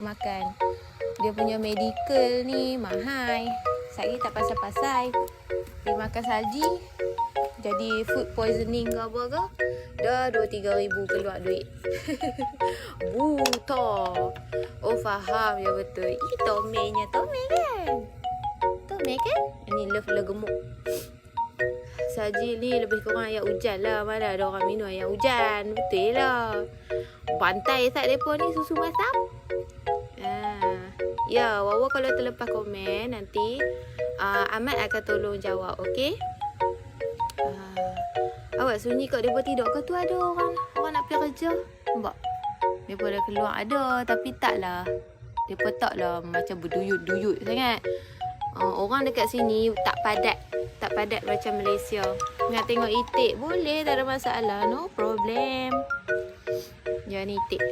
makan. Dia punya medical ni mahal. Saya tak pasal-pasal. Dia makan salji. Jadi food poisoning ke apa ke. Dah 2-3 ribu keluar duit. Buta. Oh faham ya betul. Ini Tomenya. Tome kan? Tome kan? Ini love lah gemuk. Saji ni lebih kurang air hujan lah. Mana ada orang minum air hujan. Betul lah. Bantai tak mereka ni susu masam? Ah. Ya, Wawa kalau terlepas komen nanti uh, Ahmad akan tolong jawab, okey? Uh, awak sunyi kat dia tidur ke tu ada orang orang nak pergi kerja? Nampak? Mereka dah keluar ada tapi taklah. Mereka taklah macam berduyut-duyut sangat. Uh, orang dekat sini tak padat. Tak padat macam Malaysia. Nak tengok itik boleh tak ada masalah. No problem. Jangan itik.